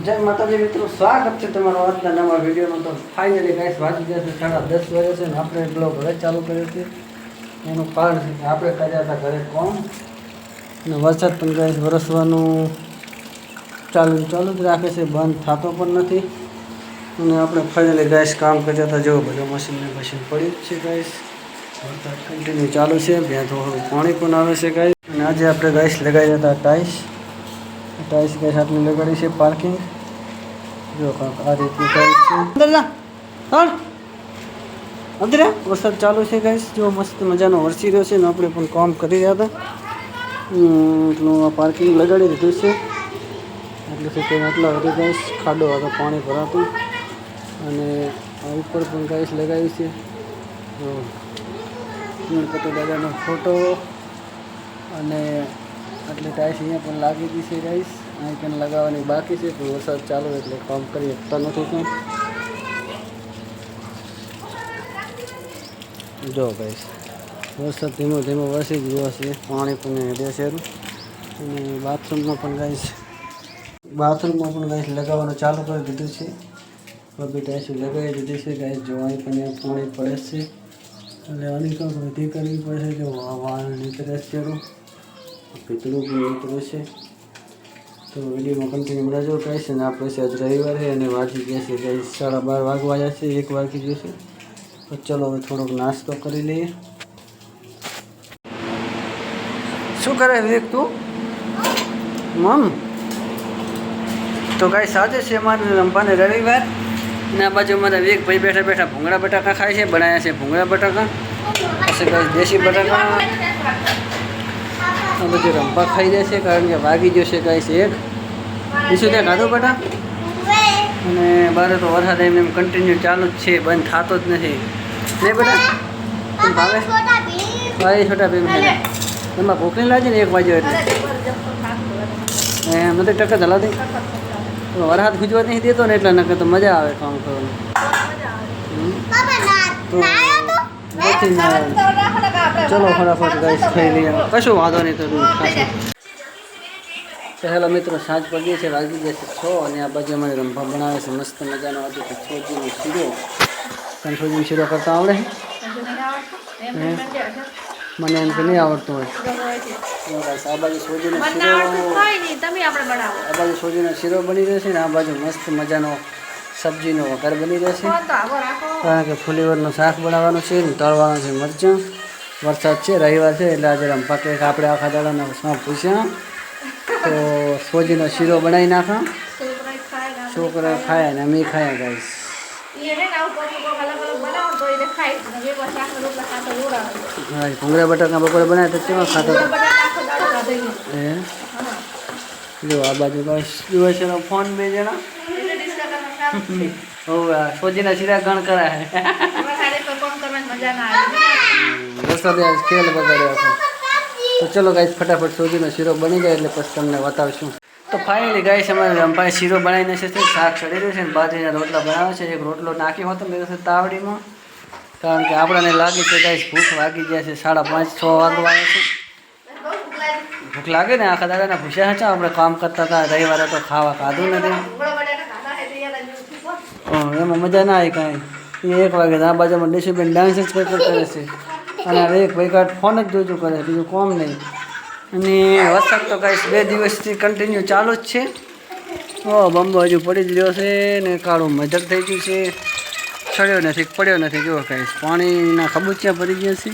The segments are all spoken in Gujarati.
જય માતાજી મિત્રો, સ્વાગત છે તમારો આજના નવા વિડીયોનો. તો ફાઇનલી ગાઈસ વાગી ગયા છે સાડા દસ વાગે છે ને આપણે બ્લોગ હવે ચાલુ કર્યો છે. એનું કારણ છે કે આપણે કર્યા હતા ઘરે કોમ અને વરસાદ પણ ગાઈસ વરસવાનું ચાલુ ચાલુ જ રાખે છે, બંધ થતો પણ નથી. અને આપણે ફાઇનલી ગાઈસ કામ કર્યા હતા, જો બધું મશીન ને મશીન પડ્યું જ છે ગાઈસ વરસાદ કન્ટિન્યુ ચાલુ છે, ત્યાં થોડું પાણી પણ આવે છે ગાઈસ અને આજે આપણે ગાઈસ લગાવ્યા હતા ટાઈસ ટાઈસ ગાઈસ આટલી લગાડી છે પાર્કિંગ જો કાંક આ રીતની ટાઈસ છે. અંદર જા હાલ અંદર, વરસાદ ચાલુ છે ગાઈસ જો મસ્ત મજાનો વરસી રહ્યો છે ને આપણે પણ કામ કરી રહ્યા હતા. એટલું આ પાર્કિંગ લગાડી દીધું છે. એટલે કે આટલા વધુ ગાઈસ ખાડો હતો, પાણી ભરાતું. અને આ ઉપર પણ ગાઈસ લગાવી છે. ગણપતિ દાદાનો ફોટો અને આટલી ટાઈસ અહીંયા પણ લાગી ગઈ છે ગાઈસ અહીં પણ લગાવવાની બાકી છે, પણ વરસાદ ચાલુ એટલે કામ કરી શકતા નથી કંઈ જો ગાઈસ વરસાદ ધીમો ધીમો વરસી જ છે પાણી પણ દેશેરું અને બાથરૂમમાં પણ ગાઈસ, બાથરૂમમાં પણ ગાઈસ લગાવવાનું ચાલુ કરી દીધું છે. બબી ટાઈસી લગાવી દીધી છે. ગાઈસ જોવાની પણ પાણી પડે છે. એટલે આની કંઈક કરવી પડશે કે વાળ નીકળે છે. પીતળું પણ નીકળે છે? તો વિડીયોમાં કન્ટિન્યુ રહેજો. કહીશ અને આપણે છે આજ રવિવારે અને વાગી ગયા છે, કઈ સાડા બાર વાગવા આવ્યા છે, એક વાગી ગયું છે. તો ચલો હવે થોડોક નાસ્તો કરી લઈએ. શું કરે વિવેક તું? મમ. તો ગાય સાજે છે અમારે રંભાને રવિવાર? અને આ બાજુ અમારા વિવેક ભાઈ બેઠા બેઠા ભૂંગળા બટાકા ખાય છે બનાવ્યા છે ભૂંગળા બટાકા. પછી ગાય દેશી બટાકા. આ બધું રંપા ખાઈ જશે કારણ કે વાગી જશે છે એક. બીજું ત્યાં ખાધું બેટા? અને બારે તો વરસાદ એમ એમ કન્ટિન્યુ ચાલુ જ છે, બંધ થતો જ નથી. નહીં બેટા ભાવે? ભાઈ, છોટા ભીમ છે. એમાં ભૂખની લાગે ને એક બાજુ એટલે. એમ નથી ટક્કર હલાવતી વરસાદ ગુજવા નહીં દેતો ને એટલે નકર તો મજા આવે કામ કરવાનું. તો નથી ચલો ફટાફટ ગાઈસ ખાઈ લઈએ. કશું વાંધો નહીં તો હેલો મિત્રો સાંજ પડી છે વાગી ગયા છે છ અને આ બાજુ અમારે રંભા બનાવે છે મસ્ત મજાનો આજે તો છોજીનો શીરો. છોજીનો શીરો કરતા આવડે? મને એમ કે નહીં આવડતું હોય. આ બાજુ સોજીનો શીરો આ બાજુ સોજીનો શીરો બની રહેશે ને આ બાજુ મસ્ત મજાનો સબ્જીનો વઘાર બની રહેશે કારણ કે ફુલીવરનું શાક બનાવવાનું છે તળવાનું છે મરચાં. વરસાદ છે રવિવાર છે એટલે આજે રંભા કે આપણે આખા દાડાના શું પૂછ્યા. તો સોજીનો શીરો બનાવી નાખા. છોકરા ખાય અને અમે ખાયા. ગાઈશ હા ભૂંગળા બટાકા બપોરે બનાવ્યા તો કેવા ખાતા હે? જો આ બાજુ ગાઈશ જુએ છે ફોન બે જણા. સોજીના શીરા ગણ કરાય. વરસાદે આજ ખેલ બગાડ્યો હતો તો ચલો ગાઈસ ફટાફટ સોજીનો શીરો બની જાય એટલે પછી તમને બતાવશું. તો ફાઇનલી ગાઈસ અમારે રંભાઈ શીરો બનાવીને છે શાક ચડી રહ્યું છે ને બાજરીના રોટલા બનાવે છે. એક રોટલો નાખ્યો હતો મેં તાવડીમાં. કારણ કે આપણને લાગે છે ગાઈસ ભૂખ લાગી જાય છે સાડા પાંચ છ વાગવા છે. ભૂખ લાગે ને? આખા દાદાના ભૂસ્યા હતા આપણે કામ કરતા હતા. રવિવારે તો ખાવા ખાધું નથી. હં, એમાં મજા ના આવી કાંઈ. એ એક વાગે આ બાજુમાં ડિસિપ્લિન ડાન્સ જ કરે છે. અને હવે એક ભાઈ ફોન જ જોજો કરે, બીજું કોમ નહીં. અને વરસાદ તો કાંઈ બે દિવસથી કન્ટિન્યુ ચાલુ જ છે. ઓ, બંબો હજુ પડી જ રહ્યો છે ને કાળું મજર થઈ ગયું છે. ચડ્યો નથી, પડ્યો નથી, જુઓ કાંઈ. પાણીના ખબુચિયા પડી ગયા છે.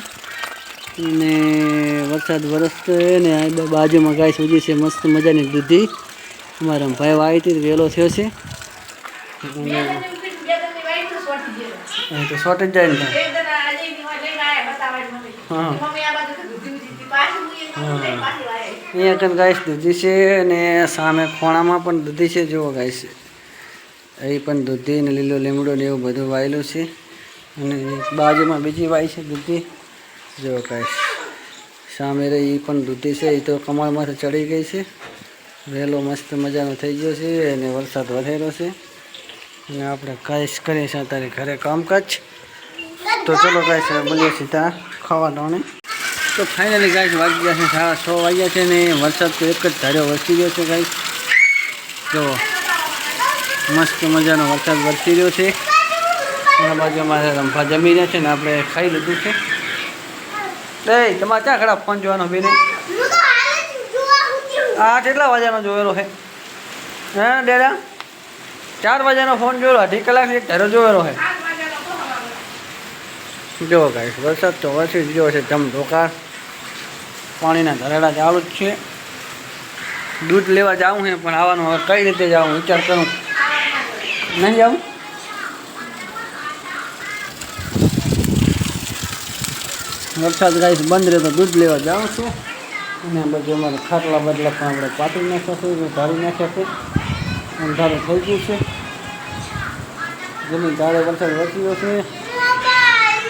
અને વરસાદ વરસતો ને બાજુમાં ગાય સુધી છે, મસ્ત મજાની દૂધી. અમારા ભાઈ વાવી હતી વહેલો થયો છે. તો શોર્ટ જ જાય ને ત્યાં. અહીંયા કન ગાઈસ દૂધી છે અને સામે ખોણામાં પણ દૂધી છે. જુઓ ગાઈશ અહીં પણ દૂધી ને લીલો લીમડો ને એવું બધું વાયેલું છે. અને બાજુમાં બીજી વાય છે દૂધી. જુઓ ગાઈશ સામે રે એ પણ દૂધી છે. એ તો કમળમાંથી ચડી ગઈ છે. વહેલો મસ્ત મજાનો થઈ ગયો છે અને વરસાદ વધેલો છે. અને આપણે કાંઈ કરીએ છીએ અત્યારે ઘરે કામકાજ. તો ચલો કાંઈ મળીએ સીધા ખાવા ટાણે તો ફાઇનલી ગાઈસ વાગી ગયા છે સાડા છ વાગ્યા છે ને વરસાદ તો એક જ ધાર્યો વરસી ગયો છે કાંઈક જો મસ્ત મજાનો વરસાદ વરસી રહ્યો છે. એના બાજુ અમારે રંભા જમી રહ્યા છે ને આપણે ખાઈ લીધું છે. એ તમારે ક્યાં ખરાબ ફોન જોવાનો બેને? આ કેટલા વાગ્યાનો જોયેલો છે? હા ડેડા ચાર વાગ્યાનો ફોન જોયેલો, અઢી કલાક એક ધારો જોયેલો છે. જો ગાઈસ, વરસાદ તો વરસી જ રહ્યો છે, ધમ ધોકાર પાણીના ધરાડા ચાલુ જ છે. દૂધ લેવા જાઉં છે પણ આવવાનું હવે કઈ રીતે જાઉં, વિચાર કરું. નહીં જાઉં? વરસાદ ગાઈસ બંધ રહે તો દૂધ લેવા જાઉં છું. અને બધું અમારે ખાટલા બદલા પણ આપણે પાટી નાખ્યા છે, ધારી નાખ્યા છે. અંધારું થઈ ગયું છે. જમીન તારે વરસાદ વરસ્યો છે.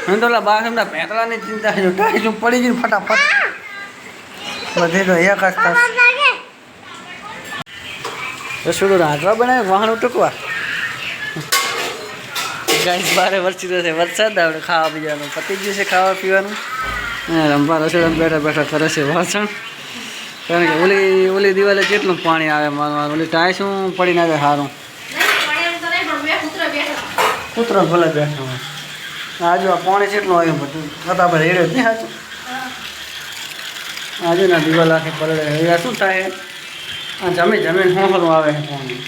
હું તો ઓલા બહાર એમના પેતળાની ચિંતા છે. ટાઈ શું પડી ગયું ફટાફટ. બધે તો એક જ થશે રસોડું રાંધવા બનાવે વાહન ટૂંકવા. ગાઈસ બારે વરસી રહ્યો છે વરસાદ. આપણે ખાવા પીવાનું પતી ગયું છે ખાવા પીવાનું. અને રંભા રસોડા બેઠા બેઠા કરે છે વાસણ. કારણ કે ઓલી ઓલી દિવાલે કેટલું પાણી આવે મારવાનું ઓલી ટાઈ શું પડી નાખે સારું કૂતરો ભલે બેઠો હોય. આજુ આ પાણી કેટલું આવ્યું બધું ફટાફટ રેડ્યો જ નહીં સાચું આજુ ના દિવાલ આખી પડે આ શું થાય? આ જમી જમીન હોંહલું આવે છે પાણી?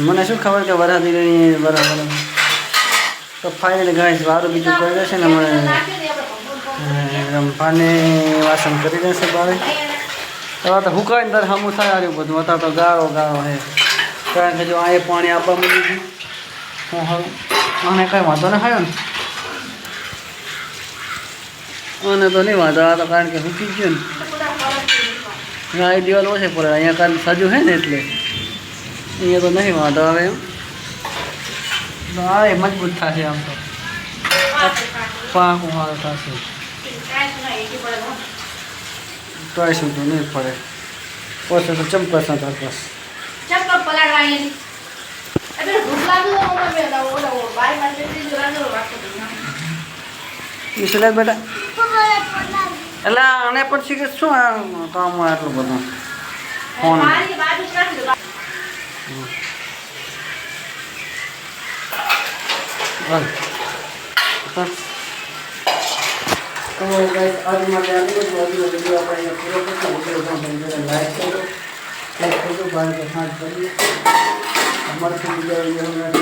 મને શું ખબર કે રહી બરાબર તો ફાઇનલ ગાય વારું બીજું કરે દેશે ને મને રંભાને વાસણ કરી દેશે બારે હવે તો હુકાઈને તારે સામું થાય આવ્યું બધું. અત્યારે તો ગાળો ગાળો હે. કારણ કે જો આ પાણી આપવા મળી ગયું. હું હવે આને કાંઈ વાંધો ને ખાયો ને. આને તો નહીં વાંધો. આ તો કારણ કે હુકી ગયું ને. આ દિવાલ ઓછે પડે. અહીંયા કારણ સાજુ હે ને એટલે. અહીંયા તો નહીં વાંધો આવે એમ. તો આ એ મજબૂત થશે આમ તો. પાકું સારું થશે. તોય શું તો નહીં પડે પછી તો ચમકસ ના તરકસ ચપ્પલ પલાળવાની એટલે ભૂખ લાગુ ઓલા ઓલા બાયમાં જેટલી રાંધો વાગતો ઈસલે બેટા એટલે આને પણ શીખે શું આ કામ હોય આટલું બધું ફોન મારી બાજુ જ રાખજો હાલ. બસ. તો ગાઈસ આજ માટે આટલું જ. આજનો વીડિયો આપણે અહીંયા પૂરો કરતા વીડિયો પણ તો લાઈક કરજો. લાઈક કરજો. કારણ કે સાંજ પડી અમારે બીજા વીડિયો